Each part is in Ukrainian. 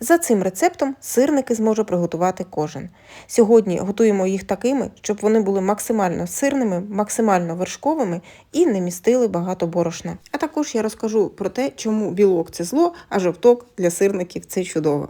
За цим рецептом сирники зможе приготувати кожен. Сьогодні готуємо їх такими, щоб вони були максимально сирними, максимально вершковими і не містили багато борошна. А також я розкажу про те, чому білок це зло, а жовток для сирників це чудово.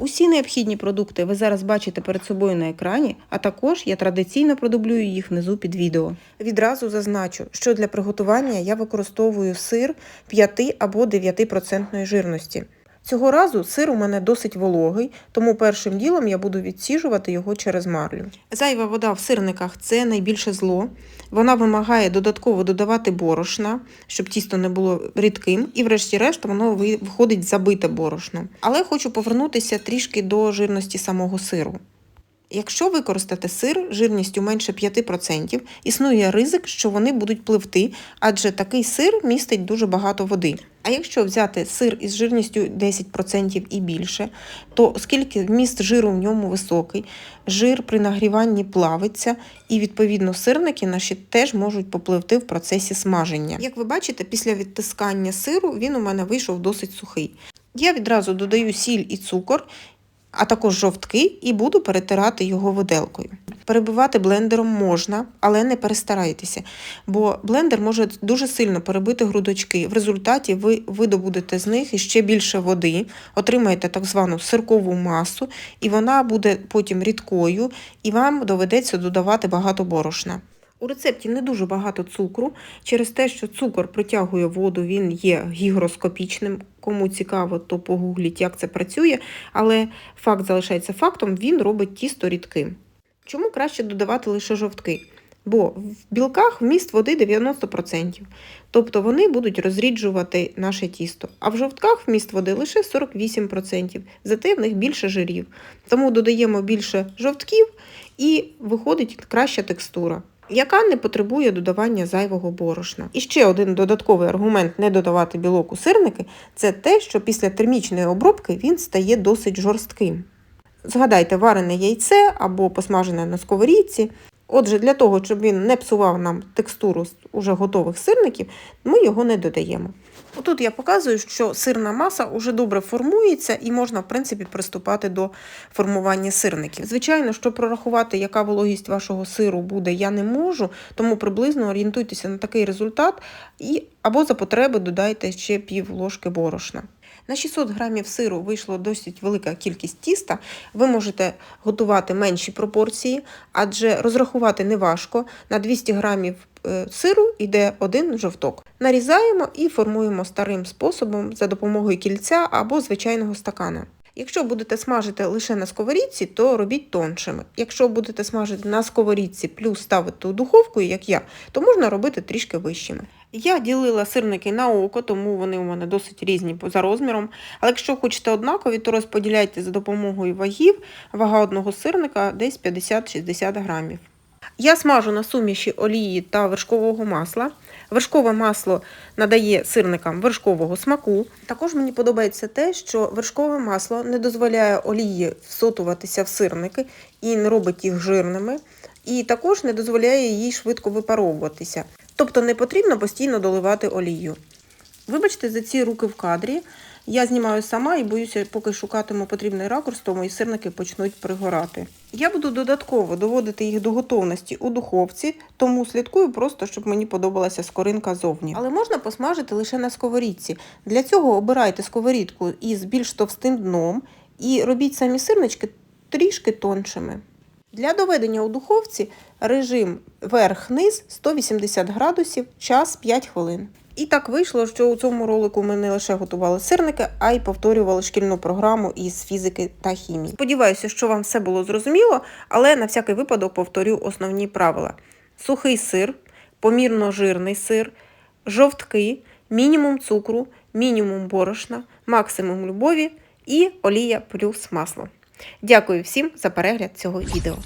Усі необхідні продукти ви зараз бачите перед собою на екрані, а також я традиційно продублюю їх внизу під відео. Відразу зазначу, що для приготування я використовую сир 5 або 9% жирності. Цього разу сир у мене досить вологий, тому першим ділом я буду відсіжувати його через марлю. Зайва вода в сирниках це найбільше зло. Вона вимагає додатково додавати борошна, щоб тісто не було рідким, і, врешті-решт, воно виходить забите борошно. Але хочу повернутися трішки до жирності самого сиру. Якщо використати сир жирністю менше 5%, існує ризик, що вони будуть пливти, адже такий сир містить дуже багато води. А якщо взяти сир із жирністю 10% і більше, то оскільки вміст жиру в ньому високий, жир при нагріванні плавиться, і відповідно сирники наші теж можуть попливти в процесі смаження. Як ви бачите, після відтискання сиру він у мене вийшов досить сухий. Я відразу додаю сіль і цукор, а також жовтки, і буду перетирати його виделкою. Перебивати блендером можна, але не перестарайтеся, бо блендер може дуже сильно перебити грудочки. В результаті ви видобудете з них іще більше води, отримаєте так звану сиркову масу, і вона буде потім рідкою, і вам доведеться додавати багато борошна. У рецепті не дуже багато цукру, через те, що цукор притягує воду, він є гігроскопічним. Кому цікаво, то погугліть, як це працює, але факт залишається фактом, він робить тісто рідким. Чому краще додавати лише жовтки? Бо в білках вміст води 90%, тобто вони будуть розріджувати наше тісто. А в жовтках вміст води лише 48%, зате в них більше жирів. Тому додаємо більше жовтків і виходить краща текстура яка не потребує додавання зайвого борошна. І ще один додатковий аргумент не додавати білок у сирники це те, що після термічної обробки він стає досить жорстким. Згадайте варене яйце або посмажене на сковорідці. Отже, для того, щоб він не псував нам текстуру уже готових сирників, ми його не додаємо. Отут я показую, що сирна маса вже добре формується і можна, в принципі, приступати до формування сирників. Звичайно, щоб прорахувати, яка вологість вашого сиру буде, я не можу, тому приблизно орієнтуйтеся на такий результат і або за потреби додайте ще пів ложки борошна. На 600 грамів сиру вийшло досить велика кількість тіста. Ви можете готувати менші пропорції, адже розрахувати неважко. На 200 грамів сиру йде один жовток. Нарізаємо і формуємо старим способом за допомогою кільця або звичайного стакана. Якщо будете смажити лише на сковорідці, то робіть тоншими. Якщо будете смажити на сковорідці плюс ставити у духовку, як я, то можна робити трішки вищими. Я ділила сирники на око, тому вони у мене досить різні за розміром. Але якщо хочете однакові, то розподіляйте за допомогою вагів. Вага одного сирника десь 50-60 грамів. Я смажу на суміші олії та вершкового масла. Вершкове масло надає сирникам вершкового смаку. Також мені подобається те, що вершкове масло не дозволяє олії всотуватися в сирники і не робить їх жирними, і також не дозволяє їй швидко випаровуватися. Тобто не потрібно постійно доливати олію. Вибачте за ці руки в кадрі. Я знімаю сама і боюся, поки шукатиму потрібний ракурс, то мої сирники почнуть пригорати. Я буду додатково доводити їх до готовності у духовці, тому слідкую просто, щоб мені подобалася скоринка зовні. Але можна посмажити лише на сковорідці. Для цього обирайте сковорідку із більш товстим дном і робіть самі сирнички трішки тоншими. Для доведення у духовці режим верх-низ 180 градусів, час 5 хвилин. І так вийшло, що у цьому ролику ми не лише готували сирники, а й повторювали шкільну програму із фізики та хімії. Сподіваюся, що вам все було зрозуміло, але на всякий випадок повторю основні правила: сухий сир, помірно жирний сир, жовтки, мінімум цукру, мінімум борошна, максимум любові і олія плюс масло. Дякую всім за перегляд цього відео.